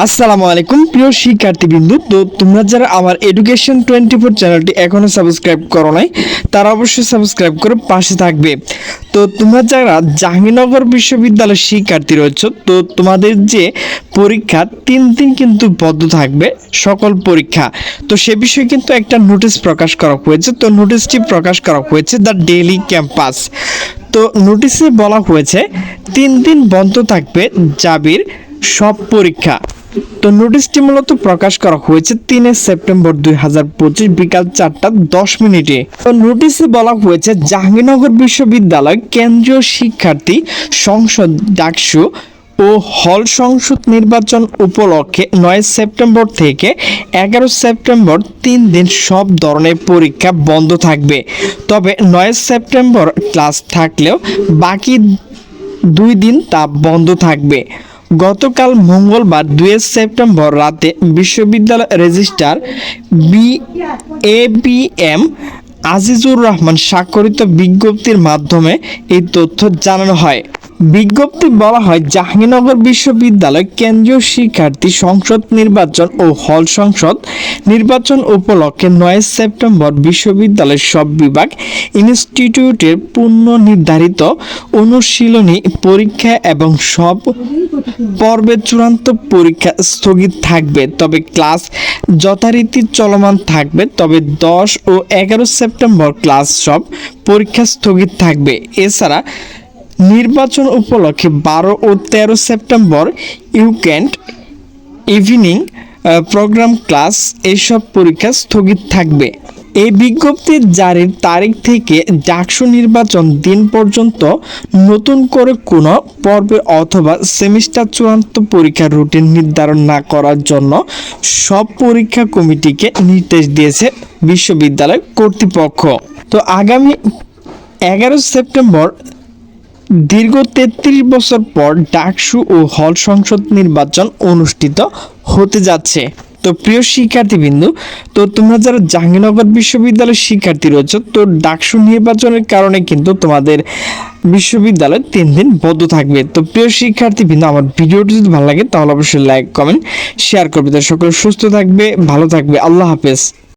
আসসালামু আলাইকুম, প্রিয় শিক্ষার্থীবৃন্দু। তো তোমরা যারা আমার এডুকেশন টোয়েন্টি ফোর চ্যানেলটি এখনও সাবস্ক্রাইব করো নাই, তারা অবশ্যই সাবস্ক্রাইব করে পাশে থাকবে। তো তোমরা যারা জাহাঙ্গীরনগর বিশ্ববিদ্যালয়ের শিক্ষার্থী রয়েছে, তো তোমাদের যে পরীক্ষা, তিন দিন কিন্তু বদ্ধ থাকবে সকল পরীক্ষা। তো সে বিষয়ে কিন্তু একটা নোটিশ প্রকাশ করা হয়েছে। তো নোটিশটি প্রকাশ করা হয়েছে দ্য ডেইলি ক্যাম্পাস তো নোটিশে বলা হয়েছে, তিন দিন বন্ধ থাকবে জাবির সব পরীক্ষা। তো নোটিশটি মূলত প্রকাশ করা হয়েছে তিনে সেপ্টেম্বর দুই হাজার পঁচিশ বিকাল চারটা দশ মিনিটে। তো নোটিশে বলা হয়েছে জাহাঙ্গীরনগর বিশ্ববিদ্যালয় কেন্দ্রীয় শিক্ষার্থী সংসদ ডাকসু ও হল সংসদ নির্বাচন উপলক্ষে নয় সেপ্টেম্বর থেকে এগারো সেপ্টেম্বর তিন দিন সব ধরনের পরীক্ষা বন্ধ থাকবে। তবে নয় সেপ্টেম্বর ক্লাস থাকলেও বাকি দুই দিন তা বন্ধ থাকবে। গতকাল মঙ্গলবার দুই সেপ্টেম্বর রাতে বিশ্ববিদ্যালয় registrar B A B M Azizur Rahman স্বাক্ষরিত বিজ্ঞপ্তির মাধ্যমে এই তথ্য জানানো হয়। বিজ্ঞপ্তি বলা হয়, জাহাঙ্গীরনগর বিশ্ববিদ্যালয় কেন্দ্রীয় শিক্ষার্থী সংসদ নির্বাচন ও হল সংসদ নির্বাচন উপলক্ষে নয় সেপ্টেম্বর বিশ্ববিদ্যালয়ের সব বিভাগ ইনস্টিটিউটের পূর্ণ নির্ধারিত অনুশীলনী পরীক্ষা এবং সব পর্বের চূড়ান্ত পরীক্ষা স্থগিত থাকবে। তবে ক্লাস যথারীতি চলমান থাকবে, তবে দশ ও এগারো সেপ্টেম্বর ক্লাস সব পরীক্ষা স্থগিত থাকবে। এছাড়া নির্বাচন উপলক্ষে বারো ও তেরো September weekend evening programme class এইসব পরীক্ষা স্থগিত থাকবে। এই বিজ্ঞপ্তি জারির তারিখ থেকে ডাকসু নির্বাচন দিন পর্যন্ত নতুন করে কোনো পর্বে অথবা সেমিস্টার চূড়ান্ত পরীক্ষার রুটিন নির্ধারণ না করার জন্য সব পরীক্ষা কমিটিকে নির্দেশ দিয়েছে বিশ্ববিদ্যালয় কর্তৃপক্ষ। তো আগামী এগারো সেপ্টেম্বর দীর্ঘ তেত্রিশ বছর পর ডাকসু ও হল সংসদ নির্বাচন অনুষ্ঠিত হতে যাচ্ছে। তো প্রিয় শিক্ষার্থীবৃন্দু, তো তোমরা যারা জাহাঙ্গীরনগর বিশ্ববিদ্যালয়ের শিক্ষার্থী রয়েছে, তো ডাকসু নির্বাচনের কারণে কিন্তু তোমাদের বিশ্ববিদ্যালয় তিন দিন বদ্ধ থাকবে। তো প্রিয় শিক্ষার্থীবৃন্দ, আমার ভিডিওটি যদি ভালো লাগে, তাহলে অবশ্যই লাইক কমেন্ট শেয়ার করবে। তো সকলে সুস্থ থাকবে, ভালো থাকবে। আল্লাহ হাফেজ।